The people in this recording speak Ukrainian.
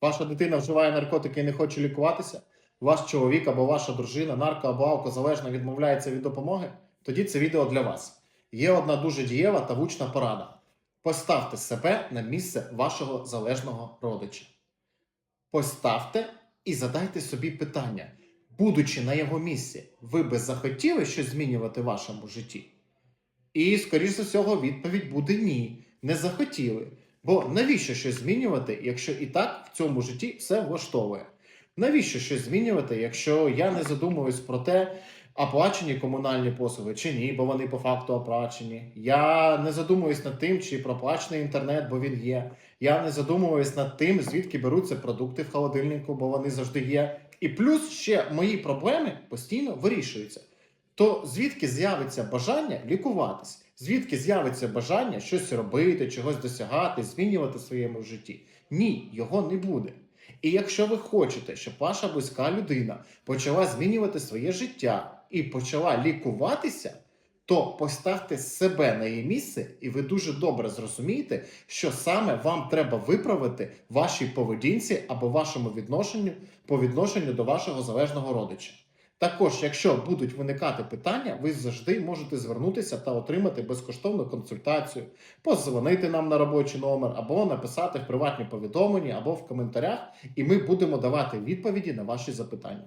Ваша дитина вживає наркотики і не хоче лікуватися? Ваш чоловік або ваша дружина, нарко або алкозалежно відмовляється від допомоги? Тоді це відео для вас. Є одна дуже дієва та влучна порада. Поставте себе на місце вашого залежного родича. Поставте і задайте собі питання, будучи на його місці, ви би захотіли щось змінювати в вашому житті? І, скоріш за всього, відповідь буде ні, не захотіли. Бо навіщо щось змінювати, якщо і так в цьому житті все влаштовує? Навіщо щось змінювати, якщо я не задумуюсь про те, оплачені комунальні послуги чи ні, бо вони по факту оплачені. Я не задумуюсь над тим, чи проплачений інтернет, бо він є. Я не задумуюсь над тим, звідки беруться продукти в холодильнику, бо вони завжди є. І плюс ще мої проблеми постійно вирішуються. То звідки з'явиться бажання лікуватись? Звідки з'явиться бажання щось робити, чогось досягати, змінювати в своєму житті? Ні, його не буде. І якщо ви хочете, щоб ваша близька людина почала змінювати своє життя і почала лікуватися, то поставте себе на її місце, і ви дуже добре зрозумієте, що саме вам треба виправити вашій поведінці або вашому відношенню по відношенню до вашого залежного родича. Також, якщо будуть виникати питання, ви завжди можете звернутися та отримати безкоштовну консультацію, позвонити нам на робочий номер, або написати в приватні повідомлення, або в коментарях, і ми будемо давати відповіді на ваші запитання.